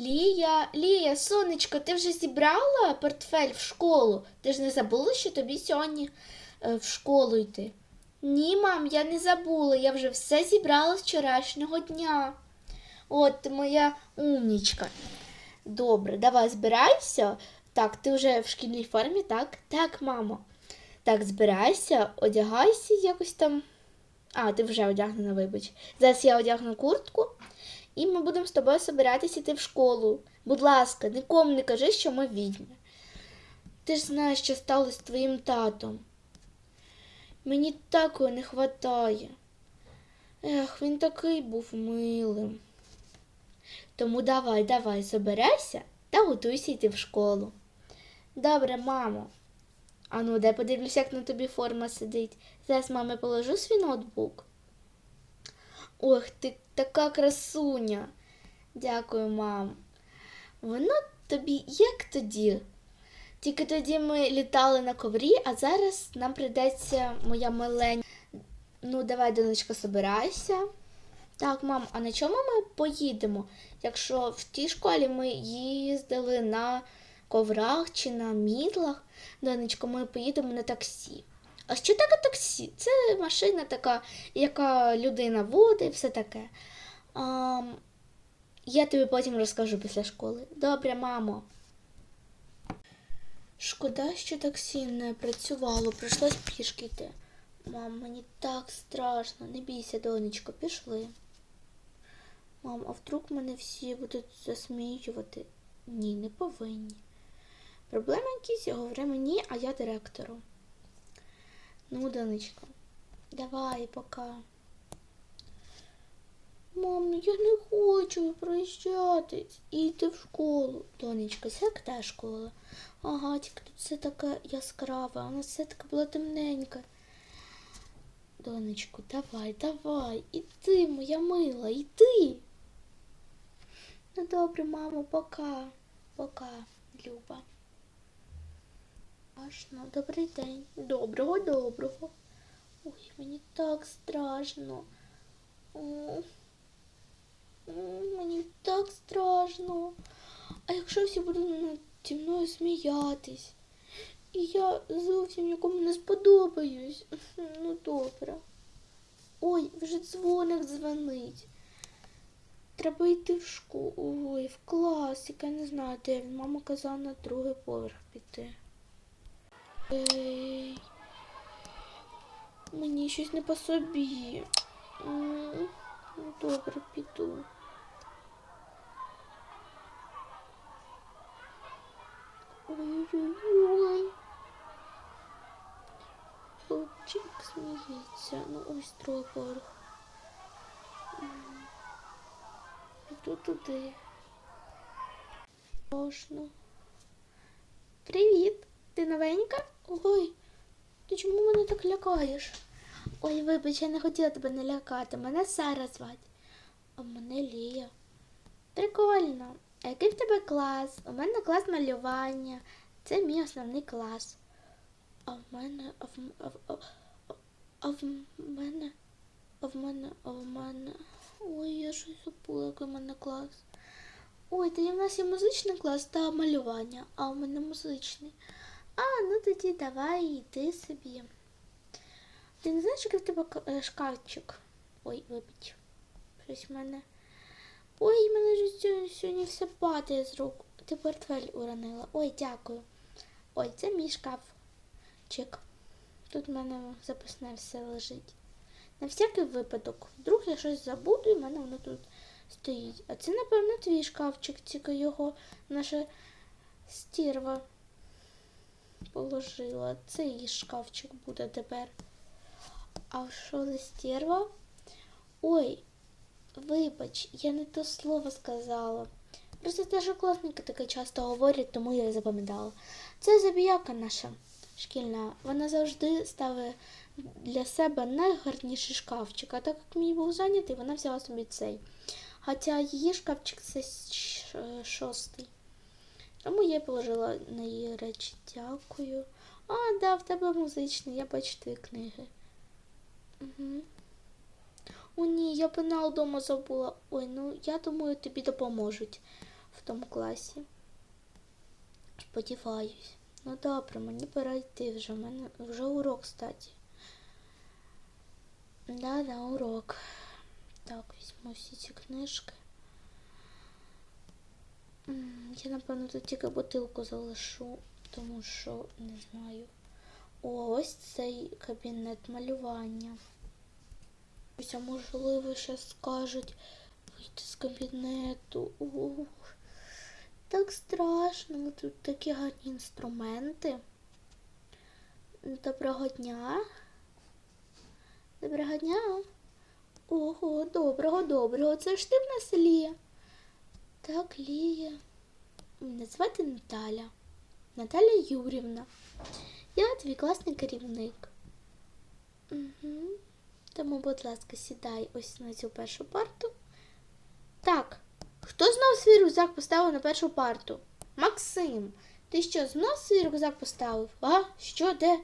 Лія, Лія, сонечко, ти вже зібрала портфель в школу? Ти ж не забула, що тобі сьогодні е, в школу йти? Ні, мам, я не забула. Я вже все зібрала з вчорашнього дня. От моя умнічка. Добре, давай збирайся. Так, ти вже в шкільній формі, так? Так, мамо. Так, збирайся, одягайся якось там. А, ти вже одягнена, вибач. Зараз я одягну куртку, і ми будемо з тобою збиратися йти в школу. Будь ласка, нікому не кажи, що ми відьми. Ти ж знаєш, що сталося з твоїм татом. Мені такої не вистачає. Ех, він такий був милим. Тому давай, давай, соберайся та готуйся йти в школу. Добре, мамо. Ану, де подивлюся, як на тобі форма сидить. Зараз мамі положу свій ноутбук. Ох, ти така красуня. Дякую, мам. Воно тобі як тоді? Тільки тоді ми літали на коврі, а зараз нам прийдеться моя маленька. Ну, давай, донечко, собирайся. Так, мам, а на чому ми поїдемо? Якщо в тій школі ми їздили на коврах чи на мідлах, донечко, ми поїдемо на таксі. А що таке таксі? Це машина така, яка людина водить, все таке. А, я тобі потім розкажу після школи. Добре, мамо. Шкода, що таксі не працювало, прийшлось пішки йти. Мам, мені так страшно, не бійся, донечко, пішли. Мам, а вдруг мене всі будуть засміювати? Ні, не повинні. Проблеми якісь, говори мені, а я директору. Ну, донечко, давай, пока. Мам, ну я не хочу прощатись і йти в школу. Донечко, це як та школа. Ага, тільки тут все таке яскраве, а все таке було темненьке. Донечко, давай, давай, іди, моя мила, іди. Ну добре, мамо, пока, пока, Люба. Ну, добрий день. Доброго, доброго. Ой, мені так страшно. Мені так страшно. А якщо всі будуть наді мною сміятись? І я зовсім нікому не сподобаюсь. Ну добре. Ой, вже дзвоник дзвонить. Треба йти в школу. Ой, в клас, я не знаю, де він. Мама казала на другий поверх піти. Мені щось не по собі. Ну, Добре, піду. Ой-ой-ой. Хлопчик сміється. Ну ось другий поверх. Іду туди. Страшно. Привіт! Ти новенька? Ой, ти чому мене так лякаєш? Ой, вибач, я не хотіла тебе не лякати. Мене Сара звати. А мене Лія. Прикольно. А який в тебе клас? У мене клас малювання. Це мій основний клас. А в мене, а в, а в, а, в мене, а в мене, а в мене. Ой, я щось забула, який в мене клас. Ой, тоді в нас є музичний клас та малювання, а у мене музичний. А, ну тоді давай йди собі. Ти не знаєш, який в тебе е, шкафчик? Ой, вибач. Щось в мене. Ой, мене ж сьогодні, все падає з рук. Ти портфель уронила. Ой, дякую. Ой, це мій шкафчик. Тут в мене записне все лежить. На всякий випадок. Вдруг я щось забуду і в мене воно тут стоїть. А це, напевно, твій шкафчик, тільки його наша стерва положила. Це її шкафчик буде тепер. А що за стерва? Ой, вибач, я не то слово сказала. Просто старшокласники таке часто говорять, тому я запам'ятала. Це забіяка наша шкільна. Вона завжди ставить для себе найгарніший шкафчик. А так як мій був зайнятий, вона взяла собі цей. Хоча її шкафчик це шостий. Тому я положила на її речі. Дякую. А, да, в тебе музичний, я бачу твої книги. Угу. О, ні, я пенал вдома забула. Ой, ну я думаю, тобі допоможуть. в тому класі. Сподіваюсь. Ну добре, мені пора йти вже. У мене вже урок, кстати. Да, да, урок. Так, візьму всі ці книжки. Я, напевно, тут тільки бутилку залишу, тому що не знаю. Ось цей кабінет малювання. Ось, а можливо, зараз скажуть вийти з кабінету. Ух, так страшно. Тут такі гарні інструменти. Доброго дня. Доброго дня. Ого, доброго, доброго. Це ж ти в нас Лія. Так, Лія. Мене звати Наталя. Наталя Юрівна. Я твій класний керівник. Угу. Тому, будь ласка, сідай ось на цю першу парту. Так, хто знов свій рюкзак поставив на першу парту? Максим, ти що, знов свій рюкзак поставив? А? Що, де?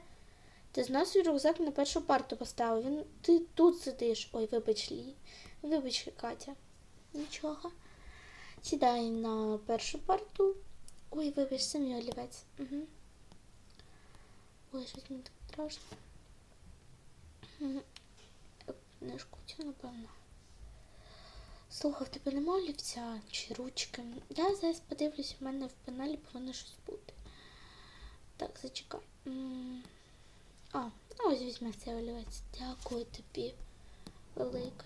Ти знов свій рюкзак на першу парту поставив. Він ти тут сидиш. Ой, вибач Лі. Вибач, Катя. Нічого. Сідай на першу парту. Ой, вибач, це мій олівець. Угу. Ой, щось мені так страшно. Книжку цю, напевно. Слухай, в тебе нема олівця чи ручки? Я зараз подивлюсь, у мене в пеналі повинно щось бути. Так, зачекай. А, ось візьми цей олівець. Дякую тобі. Велике.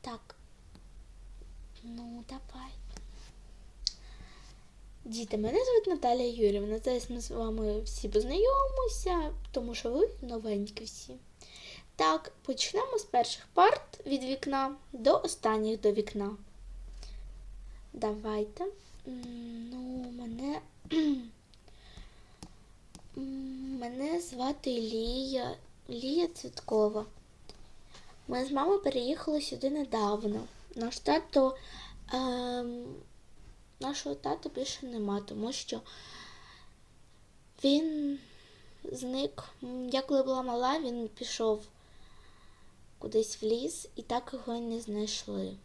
Так. Ну, давай. Діти, мене звуть Наталія Юрівна. Зараз ми з вами всі познайомимося, тому що ви новенькі всі. Так, почнемо з перших парт від вікна до останніх до вікна. Давайте. Ну, мене. Мене звати Лія. Лія Цвіткова. Ми з мамою переїхали сюди недавно. Наш тато. Ем, нашого тата більше нема, тому що він зник. Я коли була мала, він пішов кудись в ліс і так його не знайшли.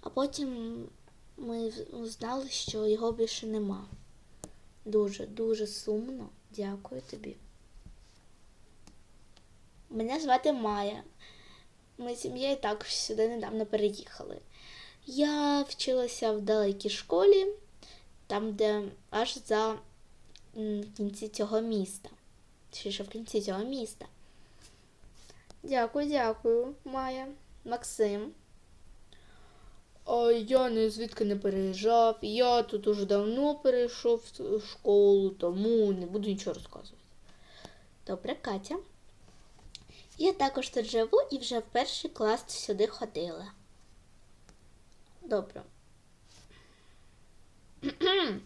А потім ми в- знали, що його більше нема. Дуже, дуже сумно. Дякую тобі. Мене звати Майя. Ми з сім'єю також сюди недавно переїхали. Я вчилася в далекій школі, там, де аж за кінці цього міста. Чи ще в кінці цього міста. Дякую, дякую, Майя. Максим. А я не звідки не переїжджав. Я тут уже давно перейшов в школу, тому не буду нічого розказувати. Добре, Катя. Я також тут живу і вже в перший клас сюди ходила. Добре.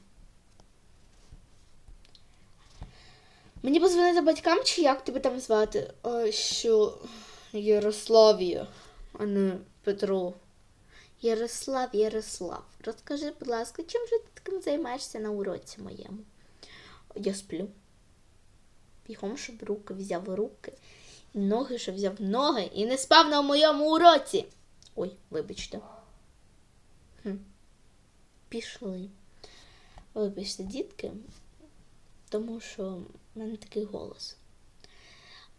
Мені позвонити батькам, чи як тебе там звати? А, що Ярославія, а не Петро. Ярослав, Ярослав. Розкажи, будь ласка, чим же ти таким займаєшся на уроці моєму? Я сплю. Бігом, щоб руки взяв руки, ноги, щоб взяв ноги, і не спав на моєму уроці. Ой, вибачте. Хм. Пішли. Вибачте, дітки, тому що в мене такий голос.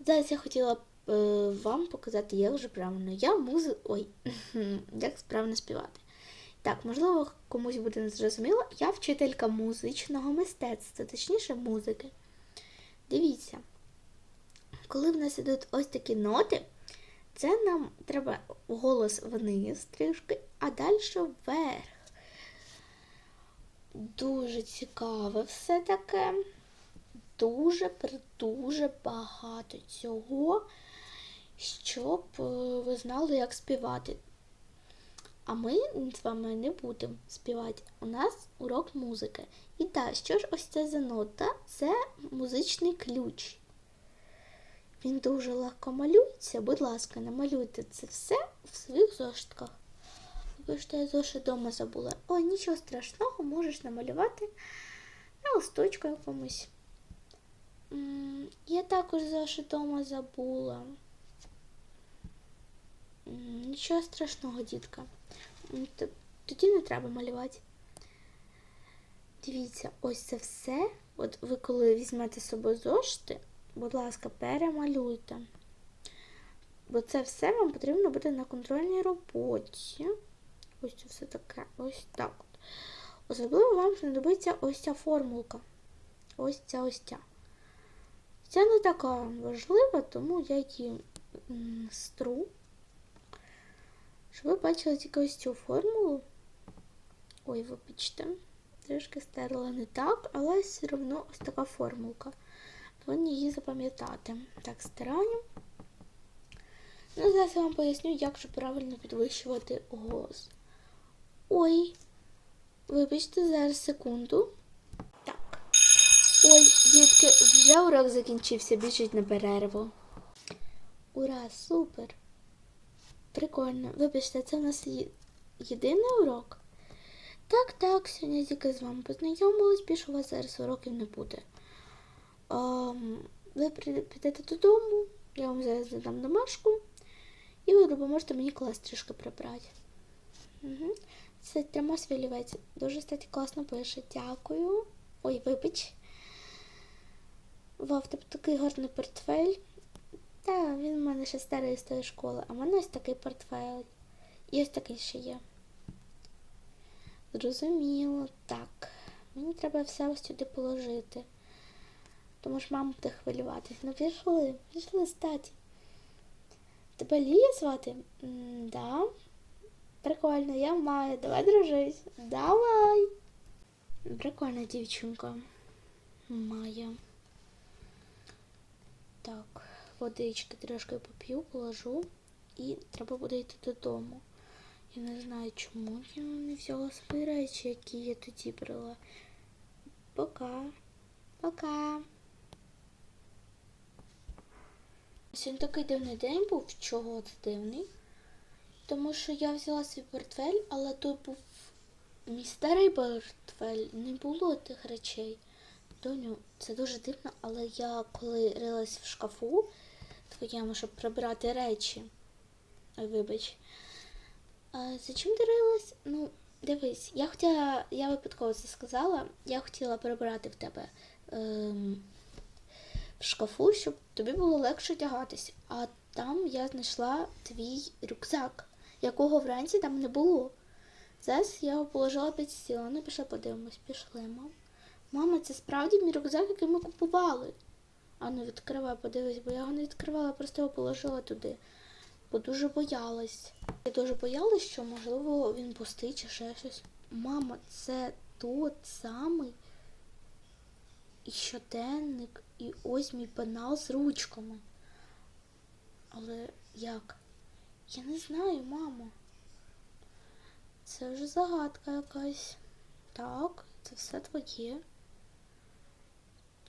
Зараз я хотіла б е, вам показати, як же правильно. Я музи... Ой, як правильно співати. Так, можливо, комусь буде незрозуміло. Я вчителька музичного мистецтва, точніше музики. Дивіться, коли в нас ідуть ось такі ноти, це нам треба голос вниз трішки, а далі вверх. Дуже цікаве все таке. Дуже дуже багато цього, щоб е, ви знали, як співати. А ми з вами не будемо співати. У нас урок музики. І так, що ж ось це за нота? Це музичний ключ. Він дуже легко малюється. Будь ласка, намалюйте це все в своїх зошитках. Ви ж я зошит вдома забула. Ой, нічого страшного, можеш намалювати на листочку якомусь. Я також зошит вдома забула. Нічого страшного, дітка. Тоді не треба малювати. Дивіться, ось це все. От ви коли візьмете з собою зошити, будь ласка, перемалюйте. Бо це все вам потрібно буде на контрольній роботі. Ось це все таке. Ось так. Особливо вам знадобиться ось ця формулка. Ось ця ось ця. Ця не така важлива, тому я її стру. Щоб ви бачили тільки ось цю формулу. Ой, вибачте. Трішки стерла не так, але все одно ось така формулка. Повинні її запам'ятати. Так, стираємо. Ну, зараз я вам поясню, як же правильно підвищувати голос. Ой, вибачте, зараз секунду. Так. Ой, дітки, вже урок закінчився, біжіть на перерву. Ура, супер! Прикольно. Вибачте, це в нас єдиний урок? Так, так, сьогодні тільки з вами познайомилась, більше у вас зараз уроків не буде. Ви підете додому, я вам зараз задам домашку, і ви допоможете мені клас трішки прибрати. Угу. Це тримай свій олівець. Дуже статі класно пише. Дякую. Ой, вибач. Вау, в тебе такий гарний портфель. Та, він в мене ще старий з тої школи, а в мене ось такий портфель. І ось такий ще є. Зрозуміло, так. Мені треба все ось сюди положити. Тому ж мама буде хвилюватись. Ну пішли, пішли статі. Тебе Лія звати? Да. Прикольно, я маю. Давай дружись. Давай. Прикольна дівчинка. Майя. Так, водички трошки поп'ю, положу і треба буде йти додому. Я не знаю, чому я не взяла свої речі, які я тоді брала. Пока. Пока. Сьогодні такий дивний день був. Чого це дивний? Тому що я взяла свій портфель, але той був мій старий портфель, не було тих речей. Доню, це дуже дивно, але я коли рилась в шкафу твоєму, щоб прибирати речі. Ой, вибач. А, за чим ти рилась? Ну, дивись, я хотіла, я випадково це сказала, я хотіла прибирати в тебе ем, шкафу, щоб тобі було легше одягатись. А там я знайшла твій рюкзак, якого вранці там не було. Зараз я його положила під стіл, ну пішли подивимось, пішли, мам. Мама, це справді мій рюкзак, який ми купували. А ну відкривай, подивись, бо я його не відкривала, просто його положила туди. Бо дуже боялась. Я дуже боялась, що, можливо, він пустий чи ще щось. Мама, це тот самий щоденник, і ось мій пенал з ручками. Але як? Я не знаю, мамо. Це вже загадка якась. Так, це все твоє.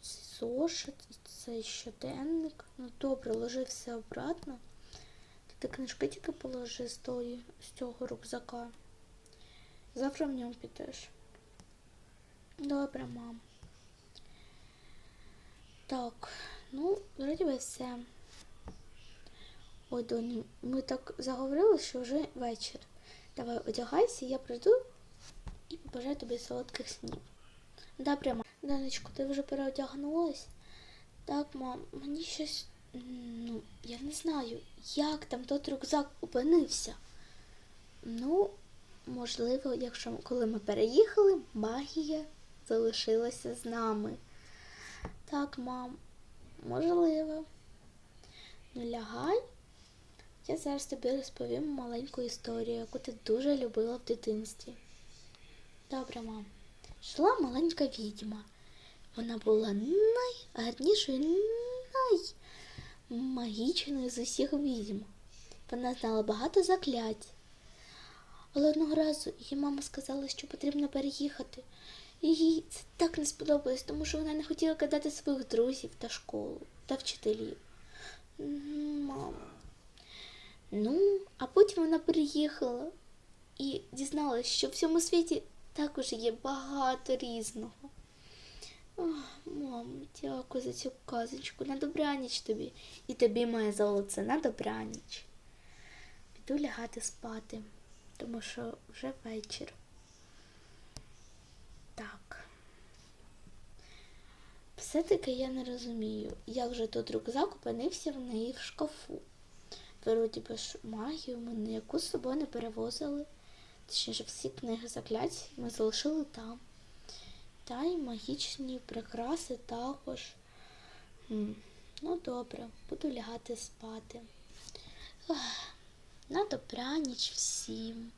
Це зошит, це щоденник. Ну добре, ложи все обратно. Ти книжки тільки положи з, тої, з цього рюкзака. Завтра в ньому підеш. Добре, мам. Так, ну, вроді би все. Ой, доню, ми так заговорили, що вже вечір. Давай одягайся, я прийду і побажаю тобі солодких снів. Добре, мам. Донечко, ти вже переодягнулась? Так, мам, мені щось. Ну, я не знаю, як там тот рюкзак опинився. Ну, можливо, якщо коли ми переїхали, магія залишилася з нами. Так, мам, можливо. Ну, лягай. Я зараз тобі розповім маленьку історію, яку ти дуже любила в дитинстві. Добре, мам. Жила маленька відьма. Вона була найгарнішою, наймагічною з усіх відьм. Вона знала багато заклять. Але одного разу її мама сказала, що потрібно переїхати. Їй це так не сподобалось, тому що вона не хотіла кидати своїх друзів та школу та вчителів. М, Мамо. Ну, а потім вона переїхала і дізналась, що в всьому світі також є багато різного. Ох, мамо, дякую за цю казочку. На добраніч тобі. І тобі, моє золоце, на добраніч. Піду лягати спати. тому що вже вечір. Так. Все-таки я не розумію, як же тут рюкзак опинився в неї в шкафу. Вроді би ж магію ми ніяку з собою не перевозили. Точніше, всі книги заклять ми залишили там. Та й магічні прикраси також. М, Ну, добре, буду лягати спати. Ах, На добраніч всім.